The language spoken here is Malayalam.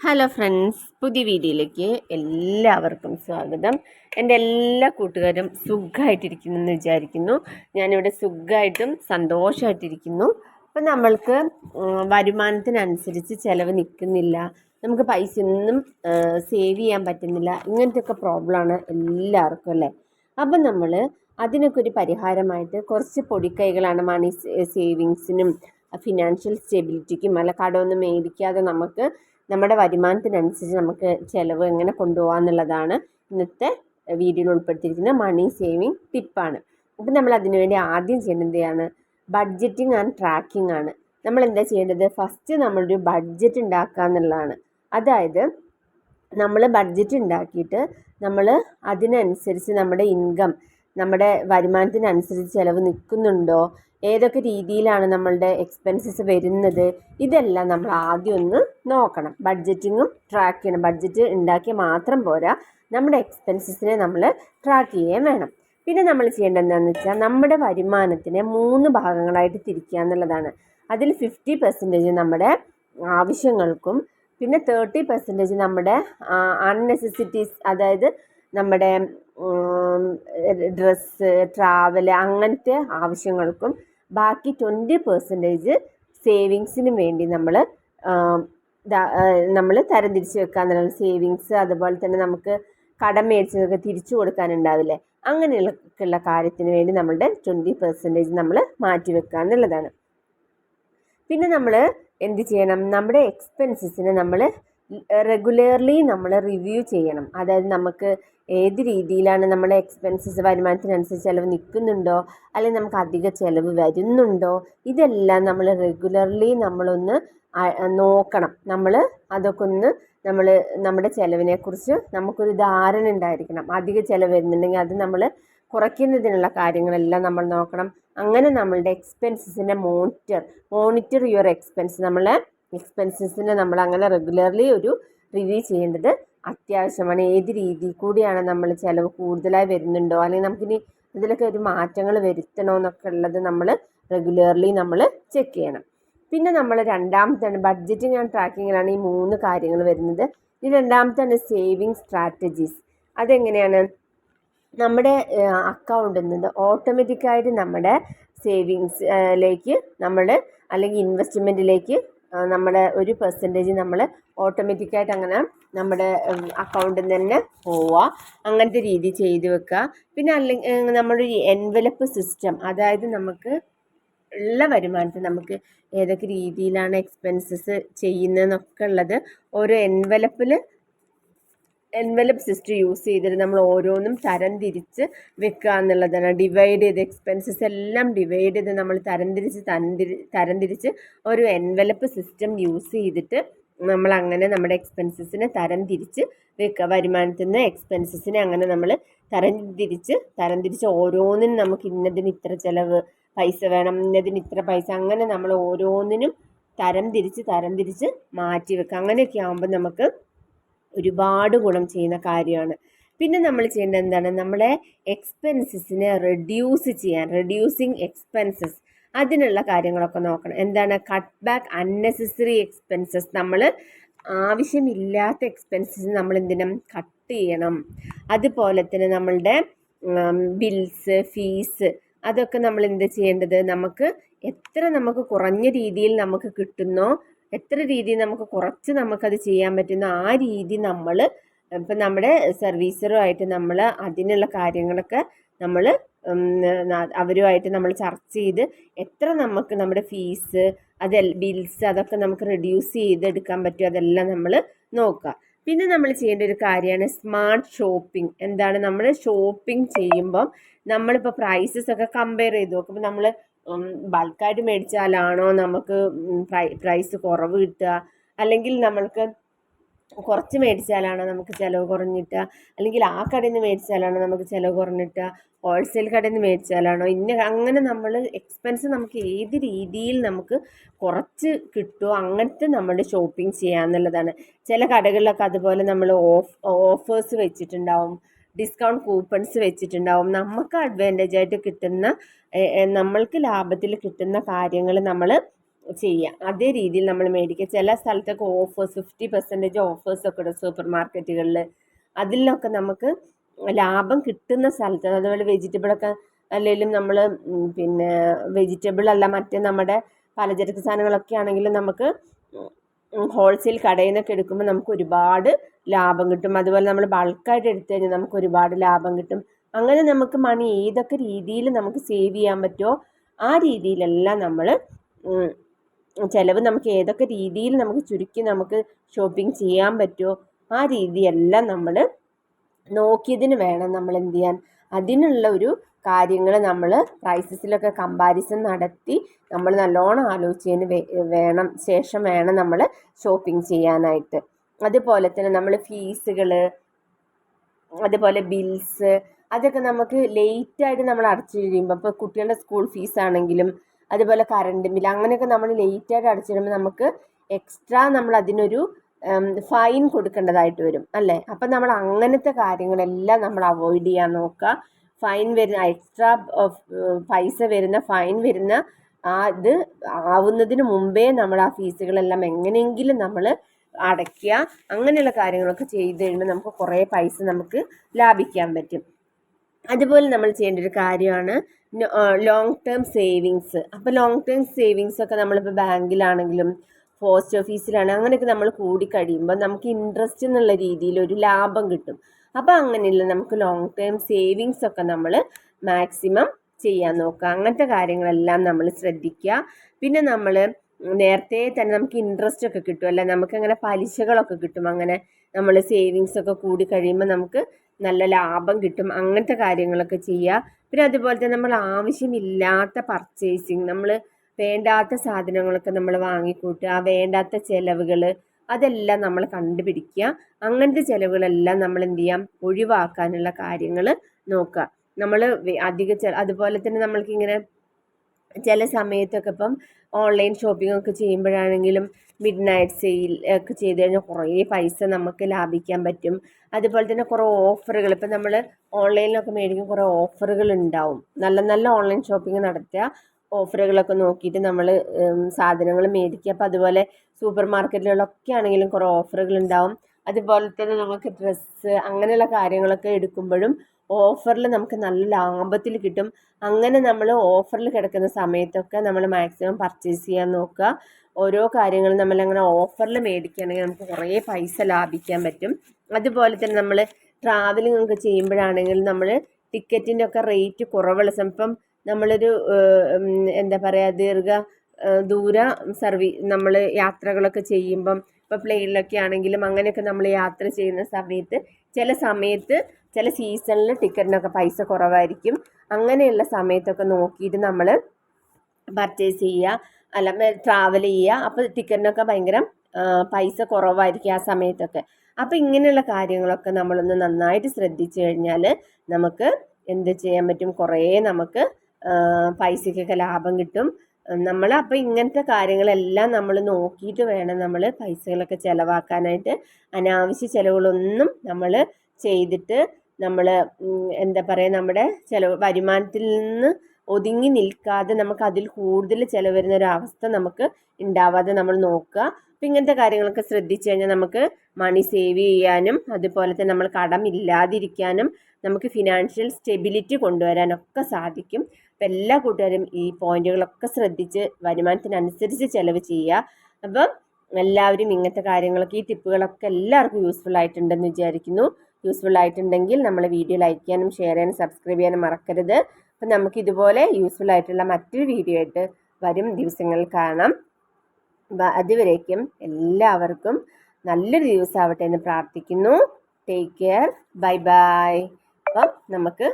ഹലോ ഫ്രണ്ട്സ് പുതിയ വീഡിയോയിലേക്ക് എല്ലാവർക്കും സ്വാഗതം. എന്റെ എല്ലാ കൂട്ടുകാരും സുഖമായിട്ടിരിക്കുന്നു എന്ന് വിചാരിക്കുന്നു. ഞാനിവിടെ സുഖമായിട്ടും സന്തോഷമായിട്ടിരിക്കുന്നു അപ്പം നമ്മൾക്ക് വരുമാനത്തിനനുസരിച്ച് ചിലവ് നിൽക്കുന്നില്ല. നമുക്ക് പൈസ ഒന്നും സേവ് ചെയ്യാൻ പറ്റുന്നില്ല. ഇങ്ങനത്തെ ഒക്കെ പ്രോബ്ലമാണ് എല്ലാവർക്കും അല്ലേ? അപ്പം നമ്മൾ അതിനൊക്കെ ഒരു പരിഹാരമായിട്ട് കുറച്ച് പൊടിക്കൈകളാണ് മണി സേവിങ്സിനും ഫിനാൻഷ്യൽ സ്റ്റെബിലിറ്റിക്കും അല്ല കടമൊന്നും മേടിക്കാതെ നമുക്ക് നമ്മുടെ വരുമാനത്തിനനുസരിച്ച് നമുക്ക് ചിലവ് എങ്ങനെ കൊണ്ടുപോകാമെന്നുള്ളതാണ് ഇന്നത്തെ വീഡിയോയിൽ ഉൾപ്പെടുത്തിയിരിക്കുന്ന മണി സേവിങ് ടിപ്പാണ് അപ്പം നമ്മൾ അതിനുവേണ്ടി ആദ്യം ചെയ്യേണ്ടത് ചെയ്യേണ്ടതാണ് ബഡ്ജറ്റിംഗ് ആൻഡ് ട്രാക്കിംഗ് ആണ്. നമ്മൾ എന്താ ചെയ്യേണ്ടത്? ഫസ്റ്റ് നമ്മളൊരു ബഡ്ജറ്റ് ഉണ്ടാക്കുക എന്നുള്ളതാണ്. അതായത് നമ്മൾ ബഡ്ജറ്റ് ഉണ്ടാക്കിയിട്ട് നമ്മൾ അതിനനുസരിച്ച് നമ്മുടെ ഇൻകം നമ്മുടെ വരുമാനത്തിനനുസരിച്ച് ചിലവ് നിൽക്കുന്നുണ്ടോ? ഏതൊക്കെ രീതിയിലാണ് നമ്മളുടെ എക്സ്പെൻസസ് വരുന്നത്? ഇതെല്ലാം നമ്മൾ ആദ്യം ഒന്ന് നോക്കണം. ബഡ്ജറ്റിങ്ങും ട്രാക്ക് ചെയ്യണം. ബഡ്ജറ്റ് ഉണ്ടാക്കിയ മാത്രം പോരാ നമ്മുടെ എക്സ്പെൻസസിനെ നമ്മൾ ട്രാക്ക് ചെയ്യുകയും വേണം. പിന്നെ നമ്മൾ ചെയ്യേണ്ടത് എന്താണെന്ന് വെച്ചാൽ നമ്മുടെ വരുമാനത്തിനെ മൂന്ന് ഭാഗങ്ങളായിട്ട് തിരിക്കുക എന്നുള്ളതാണ്. അതിൽ ഫിഫ്റ്റി പെർസെന്റേജ് നമ്മുടെ ആവശ്യങ്ങൾക്കും പിന്നെ തേർട്ടി പെർസെന്റേജ് നമ്മുടെ അൺനെസസിറ്റീസ് അതായത് നമ്മുടെ ഡ്രസ്സ് ട്രാവൽ അങ്ങനത്തെ ആവശ്യങ്ങൾക്കും ബാക്കി ട്വന്റി പെർസെന്റേജ് സേവിങ്സിന് വേണ്ടി നമ്മൾ നമ്മൾ തരംതിരിച്ച് വെക്കുക എന്നുള്ളത് സേവിങ്സ് അതുപോലെ തന്നെ നമുക്ക് കടം മേടിച്ചതൊക്കെ തിരിച്ചു കൊടുക്കാനുണ്ടാവില്ലേ? അങ്ങനെയുള്ള കാര്യത്തിന് വേണ്ടി നമ്മളുടെ ട്വന്റി പെർസെന്റേജ് നമ്മൾ മാറ്റി വെക്കുക എന്നുള്ളതാണ്. പിന്നെ നമ്മൾ എന്ത് ചെയ്യണം? നമ്മുടെ എക്സ്പെൻസസിനെ നമ്മൾ റെഗുലർലി നമ്മൾ റിവ്യൂ ചെയ്യണം. അതായത് നമുക്ക് ഏത് രീതിയിലാണ് നമ്മുടെ എക്സ്പെൻസസ് വരുമാനത്തിനനുസരിച്ച് ചിലവ് നിൽക്കുന്നുണ്ടോ അല്ലെങ്കിൽ നമുക്ക് അധിക ചിലവ് വരുന്നുണ്ടോ? ഇതെല്ലാം നമ്മൾ റെഗുലർലി നമ്മളൊന്ന് നോക്കണം. നമ്മൾ അതൊക്കെ ഒന്ന് നമ്മൾ നമ്മുടെ ചിലവിനെക്കുറിച്ച് നമുക്കൊരു ധാരണ ഉണ്ടായിരിക്കണം. അധിക ചിലവ് വരുന്നുണ്ടെങ്കിൽ അത് നമ്മൾ കുറയ്ക്കുന്നതിനുള്ള കാര്യങ്ങളെല്ലാം നമ്മൾ നോക്കണം. അങ്ങനെ നമ്മളുടെ എക്സ്പെൻസസിനെ മോണിറ്റർ മോണിറ്റർ യുവർ എക്സ്പെൻസ് നമ്മളെ എക്സ്പെൻസസിനെ നമ്മൾ അങ്ങനെ റെഗുലർലി ഒരു റിവ്യൂ ചെയ്യേണ്ടത് അത്യാവശ്യമാണ്. ഏത് രീതിയിൽ കൂടിയാണ് നമ്മൾ ചിലവ് കൂടുതലായി വരുന്നുണ്ടോ? അല്ലെങ്കിൽ നമുക്കിനി ഇതിലൊക്കെ ഒരു മാറ്റങ്ങൾ വരുത്തണോ എന്നൊക്കെ ഉള്ളത് നമ്മൾ റെഗുലർലി നമ്മൾ ചെക്ക് ചെയ്യണം. പിന്നെ നമ്മൾ രണ്ടാമത്താണ് ബഡ്ജറ്റിംഗ് ആൻഡ് ട്രാക്കിങ്ങിലാണ് ഈ മൂന്ന് കാര്യങ്ങൾ വരുന്നത്. ഈ രണ്ടാമത്താണ് സേവിങ് സ്ട്രാറ്റജീസ് അതെങ്ങനെയാണ്? നമ്മുടെ അക്കൗണ്ടിൽ നിന്ന് ഓട്ടോമാറ്റിക്കായിട്ട് നമ്മുടെ സേവിങ്സിലേക്ക് നമ്മൾ അല്ലെങ്കിൽ ഇൻവെസ്റ്റ്മെന്റിലേക്ക് നമ്മുടെ ഒരു പെർസെന്റേജ് നമ്മൾ ഓട്ടോമാറ്റിക്കായിട്ട് അങ്ങനെ നമ്മുടെ അക്കൗണ്ടിൽ നിന്ന് തന്നെ പോവുക അങ്ങനത്തെ രീതി ചെയ്ത് വെക്കുക പിന്നെ അല്ലെങ്കിൽ നമ്മളൊരു എൻവലപ്പ് സിസ്റ്റം അതായത് നമുക്ക് ഉള്ള വരുമാനത്തിൽ നമുക്ക് ഏതൊക്കെ രീതിയിലാണ് എക്സ്പെൻസസ് ചെയ്യുന്നതെന്നൊക്കെ ഉള്ളത് ഓരോ എൻവലപ്പിൽ എൻവലപ്പ് സിസ്റ്റം യൂസ് ചെയ്തിട്ട് നമ്മൾ ഓരോന്നും തരം തിരിച്ച് വെക്കുക എന്നുള്ളതാണ്. ഡിവൈഡ് ചെയ്ത് എക്സ്പെൻസസ് എല്ലാം ഡിവൈഡ് ചെയ്ത് നമ്മൾ തരം തിരിച്ച് തരം തിരിച്ച് ഒരു എൻവലപ്പ് സിസ്റ്റം യൂസ് ചെയ്തിട്ട് നമ്മൾ അങ്ങനെ നമ്മുടെ എക്സ്പെൻസസിനെ തരം തിരിച്ച് വെക്കുക. വരുമാനത്തിൽ നിന്ന് എക്സ്പെൻസസിനെ അങ്ങനെ നമ്മൾ തരം തിരിച്ച് തരം തിരിച്ച് ഓരോന്നിനും നമുക്ക് ഇന്നതിന് ഇത്ര ചിലവ് പൈസ വേണം ഇന്നതിന് ഇത്ര പൈസ അങ്ങനെ നമ്മൾ ഓരോന്നിനും തരം തിരിച്ച് തരം തിരിച്ച് മാറ്റി വെക്കുക. അങ്ങനെയൊക്കെ ആകുമ്പോൾ നമുക്ക് ഒരുപാട് ഗുണം ചെയ്യുന്ന കാര്യമാണ്. പിന്നെ നമ്മൾ ചെയ്യേണ്ടത് എന്താണ്? നമ്മളെ എക്സ്പെൻസസിനെ റെഡ്യൂസ് ചെയ്യാൻ റെഡ്യൂസിങ് എക്സ്പെൻസസ് അതിനുള്ള കാര്യങ്ങളൊക്കെ നോക്കണം. എന്താണ്? കട്ട് ബാക്ക് അൺനെസസറി എക്സ്പെൻസസ് നമ്മൾ ആവശ്യമില്ലാത്ത എക്സ്പെൻസസ് നമ്മൾ എന്തിനും? കട്ട് ചെയ്യണം. അതുപോലെ തന്നെ നമ്മളുടെ ബിൽസ് ഫീസ് അതൊക്കെ നമ്മൾ എന്ത് ചെയ്യേണ്ടത്? നമുക്ക് എത്ര നമുക്ക് കുറഞ്ഞ രീതിയിൽ നമുക്ക് കിട്ടുന്നോ എത്ര രീതി നമുക്ക് കുറച്ച് നമുക്കത് ചെയ്യാൻ പറ്റുന്ന ആ രീതി നമ്മൾ ഇപ്പം നമ്മുടെ സർവീസറുമായിട്ട് നമ്മൾ അതിനുള്ള കാര്യങ്ങളൊക്കെ നമ്മൾ അവരുമായിട്ട് നമ്മൾ ചർച്ച ചെയ്ത് എത്ര നമുക്ക് നമ്മുടെ ഫീസ് അതെ ബിൽസ് അതൊക്കെ നമുക്ക് റെഡ്യൂസ് ചെയ്തെടുക്കാൻ പറ്റും അതെല്ലാം നമ്മൾ നോക്കുക. പിന്നെ നമ്മൾ ചെയ്യേണ്ട ഒരു കാര്യമാണ് സ്മാർട്ട് ഷോപ്പിംഗ് എന്താണ്? നമ്മൾ ഷോപ്പിംഗ് ചെയ്യുമ്പം നമ്മളിപ്പോൾ പ്രൈസസ് ഒക്കെ കമ്പയർ ചെയ്ത് നോക്കുമ്പോൾ നമ്മൾ ബൾക്കായിട്ട് മേടിച്ചാലാണോ നമുക്ക് പ്രൈസ് കുറവ് കിട്ടുക? അല്ലെങ്കിൽ നമ്മൾക്ക് കുറച്ച് മേടിച്ചാലാണ് നമുക്ക് ചിലവ് കുറഞ്ഞിട്ടുക. അല്ലെങ്കിൽ ആ കടയിൽ നിന്ന് മേടിച്ചാലാണോ നമുക്ക് ചിലവ് കുറഞ്ഞിട്ടുക. ഹോൾസെയിൽ കടയിൽ നിന്ന് മേടിച്ചാലാണോ? ഇന്ന അങ്ങനെ നമ്മൾ എക്സ്പെൻസ് നമുക്ക് ഏത് രീതിയിൽ നമുക്ക് കുറച്ച് കിട്ടുമോ അങ്ങനത്തെ നമ്മൾ ഷോപ്പിംഗ് ചെയ്യാന്നുള്ളതാണ് ചില കടകളിലൊക്കെ അതുപോലെ നമ്മൾ ഓഫ് ഓഫേഴ്സ് വെച്ചിട്ടുണ്ടാവും. ഡിസ്കൗണ്ട് കൂപ്പൺസ് വെച്ചിട്ടുണ്ടാവും. നമുക്ക് അഡ്വാന്റേജ് ആയിട്ട് കിട്ടുന്ന നമ്മൾക്ക് ലാഭത്തിൽ കിട്ടുന്ന കാര്യങ്ങൾ നമ്മൾ ചെയ്യുക അതേ രീതിയിൽ നമ്മൾ മേടിക്കുക. ചില സ്ഥലത്തൊക്കെ ഓഫേഴ്സ് ഫിഫ്റ്റി പെർസെന്റേജ് ഓഫേഴ്സൊക്കെ ഉണ്ട് സൂപ്പർ മാർക്കറ്റുകളിൽ അതിലൊക്കെ നമുക്ക് ലാഭം കിട്ടുന്ന സ്ഥലത്ത് അതുപോലെ വെജിറ്റബിളൊക്കെ അല്ലെങ്കിലും നമ്മൾ പിന്നെ വെജിറ്റബിൾ അല്ല മറ്റേ നമ്മുടെ പലചരക്ക് സാധനങ്ങളൊക്കെ ആണെങ്കിലും നമുക്ക് ഹോൾസെയിൽ കടയിൽ നിന്നൊക്കെ എടുക്കുമ്പോൾ നമുക്ക് ഒരുപാട് ലാഭം കിട്ടും. അതുപോലെ നമ്മൾ ബൾക്കായിട്ട് എടുത്തു കഴിഞ്ഞാൽ നമുക്ക് ഒരുപാട് ലാഭം കിട്ടും. അങ്ങനെ നമുക്ക് മണി ഏതൊക്കെ രീതിയിൽ നമുക്ക് സേവ് ചെയ്യാൻ പറ്റുമോ ആ രീതിയിലെല്ലാം നമ്മൾ ചിലവ് നമുക്ക് ഏതൊക്കെ രീതിയിൽ നമുക്ക് ചുരുക്കി നമുക്ക് ഷോപ്പിംഗ് ചെയ്യാൻ പറ്റുമോ ആ രീതിയെല്ലാം നമ്മൾ നോക്കിയതിന് വേണം നമ്മൾ എന്ത് ചെയ്യാൻ. അതിനുള്ള ഒരു കാര്യങ്ങൾ നമ്മൾ പ്രൈസസിലൊക്കെ കമ്പാരിസൺ നടത്തി നമ്മൾ നല്ലോണം ആലോചിച്ചതിന് വേണം ശേഷം വേണം നമ്മൾ ഷോപ്പിംഗ് ചെയ്യാനായിട്ട്. അതുപോലെ തന്നെ നമ്മൾ ഫീസുകൾ അതുപോലെ ബിൽസ് അതൊക്കെ നമുക്ക് ലേറ്റായിട്ട് നമ്മൾ അടച്ചു കഴിയുമ്പോൾ ഇപ്പോൾ കുട്ടികളുടെ സ്കൂൾ ഫീസ് ആണെങ്കിലും അതുപോലെ കറണ്ട് ബിൽ അങ്ങനെയൊക്കെ നമ്മൾ ലേറ്റായിട്ട് അടച്ചു കഴിയുമ്പോൾ നമുക്ക് എക്സ്ട്രാ നമ്മൾ അതിനൊരു ഫൈൻ കൊടുക്കേണ്ടതായിട്ട് വരും അല്ലേ? അപ്പം നമ്മൾ അങ്ങനത്തെ കാര്യങ്ങളെല്ലാം നമ്മൾ അവോയ്ഡ് ചെയ്യാൻ നോക്കുക. ഫൈൻ വരുന്ന എക്സ്ട്രാ പൈസ വരുന്ന ഫൈൻ വരുന്ന ആ ഇത് ആവുന്നതിന് മുമ്പേ നമ്മൾ ആ ഫീസുകളെല്ലാം എങ്ങനെയെങ്കിലും നമ്മൾ അടയ്ക്കുക. അങ്ങനെയുള്ള കാര്യങ്ങളൊക്കെ ചെയ്ത് കഴിയുമ്പോൾ നമുക്ക് കുറേ പൈസ നമുക്ക് ലാഭിക്കാൻ പറ്റും. അതുപോലെ നമ്മൾ ചെയ്യേണ്ട ഒരു കാര്യമാണ് ലോങ് ടേം സേവിങ്സ് അപ്പോൾ ലോങ് ടേം സേവിങ്സ് ഒക്കെ നമ്മളിപ്പോൾ ബാങ്കിലാണെങ്കിലും പോസ്റ്റ് ഓഫീസിലാണ് അങ്ങനെയൊക്കെ നമ്മൾ കൂടി കഴിയുമ്പോൾ നമുക്ക് ഇൻട്രസ്റ്റ് എന്നുള്ള രീതിയിൽ ഒരു ലാഭം കിട്ടും. അപ്പോൾ അങ്ങനെയുള്ള നമുക്ക് ലോങ് ടേം സേവിങ്സ് ഒക്കെ നമ്മൾ മാക്സിമം ചെയ്യാൻ നോക്കുക. അങ്ങനത്തെ കാര്യങ്ങളെല്ലാം നമ്മൾ ശ്രദ്ധിക്കുക. പിന്നെ നമ്മൾ നേരത്തെ തന്നെ നമുക്ക് ഇൻട്രസ്റ്റ് ഒക്കെ കിട്ടും. അല്ല നമുക്ക് അങ്ങനെ പലിശകളൊക്കെ കിട്ടും. അങ്ങനെ നമ്മൾ സേവിങ്സ് ഒക്കെ കൂടി കഴിയുമ്പോൾ നമുക്ക് നല്ല ലാഭം കിട്ടും. അങ്ങനത്തെ കാര്യങ്ങളൊക്കെ ചെയ്യുക. പിന്നെ അതുപോലെ തന്നെ നമ്മൾ ആവശ്യമില്ലാത്ത പർച്ചേസിങ് നമ്മൾ വേണ്ടാത്ത സാധനങ്ങളൊക്കെ നമ്മൾ വാങ്ങിക്കൂട്ടുക വേണ്ടാത്ത ചിലവുകൾ അതെല്ലാം നമ്മൾ കണ്ടുപിടിക്കുക. അങ്ങനത്തെ ചിലവുകളെല്ലാം നമ്മൾ എന്ത് ചെയ്യാം? ഒഴിവാക്കാനുള്ള കാര്യങ്ങൾ നോക്കുക. നമ്മൾ അധിക അതുപോലെ തന്നെ നമ്മൾക്ക് ഇങ്ങനെ ചില സമയത്തൊക്കെ ഇപ്പം ഓൺലൈൻ ഷോപ്പിംഗ് ഒക്കെ ചെയ്യുമ്പോഴാണെങ്കിലും മിഡ് നൈറ്റ് സെയിൽ ഒക്കെ ചെയ്ത് കഴിഞ്ഞാൽ കുറേ പൈസ നമുക്ക് ലാഭിക്കാൻ പറ്റും. അതുപോലെ തന്നെ കുറേ ഓഫറുകൾ ഇപ്പം നമ്മൾ ഓൺലൈനിലൊക്കെ മേടിക്കും കുറേ ഓഫറുകൾ ഉണ്ടാവും. നല്ല നല്ല ഓൺലൈൻ ഷോപ്പിംഗ് നടത്തുക. ഓഫറുകളൊക്കെ നോക്കിയിട്ട് നമ്മൾ സാധനങ്ങൾ മേടിക്കുക. അപ്പോൾ അതുപോലെ സൂപ്പർ മാർക്കറ്റുകളിലൊക്കെ ആണെങ്കിലും കുറേ ഓഫറുകൾ ഉണ്ടാവും. അതുപോലെ തന്നെ നമുക്ക് ഡ്രസ്സ് അങ്ങനെയുള്ള കാര്യങ്ങളൊക്കെ എടുക്കുമ്പോഴും ഓഫറിൽ നമുക്ക് നല്ല ലാഭത്തിൽ കിട്ടും. അങ്ങനെ നമ്മൾ ഓഫറിൽ കിടക്കുന്ന സമയത്തൊക്കെ നമ്മൾ മാക്സിമം പർച്ചേസ് ചെയ്യാൻ നോക്കുക. ഓരോ കാര്യങ്ങളും നമ്മളങ്ങനെ ഓഫറിൽ മേടിക്കുകയാണെങ്കിൽ നമുക്ക് കുറേ പൈസ ലാഭിക്കാൻ പറ്റും. അതുപോലെ തന്നെ നമ്മൾ ട്രാവലിംഗ് ഒക്കെ ചെയ്യുമ്പോഴാണെങ്കിൽ നമ്മൾ ടിക്കറ്റിന്റെ ഒക്കെ റേറ്റ് കുറവുള്ള ഇപ്പം നമ്മളൊരു എന്താ പറയുക ദീർഘ ദൂര സർവീ നമ്മൾ യാത്രകളൊക്കെ ചെയ്യുമ്പം ഇപ്പോൾ പ്ലെയിനിലൊക്കെ ആണെങ്കിലും അങ്ങനെയൊക്കെ നമ്മൾ യാത്ര ചെയ്യുന്ന സമയത്ത് ചില സമയത്ത് ചില സീസണിൽ ടിക്കറ്റിനൊക്കെ പൈസ കുറവായിരിക്കും. അങ്ങനെയുള്ള സമയത്തൊക്കെ നോക്കിയിട്ട് നമ്മൾ പർച്ചേസ് ചെയ്യുക. അല്ല ട്രാവൽ ചെയ്യുക. അപ്പോൾ ടിക്കറ്റിനൊക്കെ ഭയങ്കര പൈസ കുറവായിരിക്കും ആ സമയത്തൊക്കെ. അപ്പോൾ ഇങ്ങനെയുള്ള കാര്യങ്ങളൊക്കെ നമ്മളൊന്ന് നന്നായിട്ട് ശ്രദ്ധിച്ചു കഴിഞ്ഞാൽ നമുക്ക് എന്ത് ചെയ്യാൻ പറ്റും? കുറേ നമുക്ക് പൈസയ്ക്കൊക്കെ ലാഭം കിട്ടും. നമ്മൾ അപ്പോൾ ഇങ്ങനത്തെ കാര്യങ്ങളെല്ലാം നമ്മൾ നോക്കിയിട്ട് വേണം നമ്മൾ പൈസകളൊക്കെ ചിലവാക്കാനായിട്ട്. അനാവശ്യ ചിലവുകളൊന്നും നമ്മൾ ചെയ്തിട്ട് നമ്മൾ എന്താ പറയുക നമ്മുടെ ചിലവ് വരുമാനത്തിൽ നിന്ന് ഒതുങ്ങി നിൽക്കാതെ നമുക്ക് അതിൽ കൂടുതൽ ചിലവ് വരുന്ന ഒരു അവസ്ഥ നമുക്ക് ഉണ്ടാവാതെ നമ്മൾ നോക്കുക. അപ്പം ഇങ്ങനത്തെ കാര്യങ്ങളൊക്കെ ശ്രദ്ധിച്ചു കഴിഞ്ഞാൽ നമുക്ക് മണി സേവ് ചെയ്യാനും അതുപോലെ തന്നെ നമ്മൾ കടമില്ലാതിരിക്കാനും നമുക്ക് ഫിനാൻഷ്യൽ സ്റ്റെബിലിറ്റി കൊണ്ടുവരാനൊക്കെ സാധിക്കും. അപ്പം എല്ലാ കൂട്ടുകാരും ഈ പോയിന്റുകളൊക്കെ ശ്രദ്ധിച്ച് വരുമാനത്തിനനുസരിച്ച് ചിലവ് ചെയ്യുക. അപ്പം എല്ലാവരും ഇങ്ങനത്തെ കാര്യങ്ങളൊക്കെ ഈ ടിപ്പുകളൊക്കെ എല്ലാവർക്കും യൂസ്ഫുൾ ആയിട്ടുണ്ടെന്ന് വിചാരിക്കുന്നു. യൂസ്ഫുൾ ആയിട്ടുണ്ടെങ്കിൽ നമ്മൾ വീഡിയോ ലൈക്ക് ചെയ്യാനും ഷെയർ ചെയ്യാനും സബ്സ്ക്രൈബ് ചെയ്യാനും മറക്കരുത്. അപ്പം നമുക്ക് ഇതുപോലെ യൂസ്ഫുൾ ആയിട്ടുള്ള മറ്റൊരു വീഡിയോ ആയിട്ട് വരും ദിവസങ്ങളിൽ കാണാം. അതുവരേക്കും എല്ലാവർക്കും നല്ലൊരു ദിവസമാവട്ടെ എന്ന് പ്രാർത്ഥിക്കുന്നു. ടേക്ക് കെയർ ബൈ ബൈ അപ്പം നമുക്ക്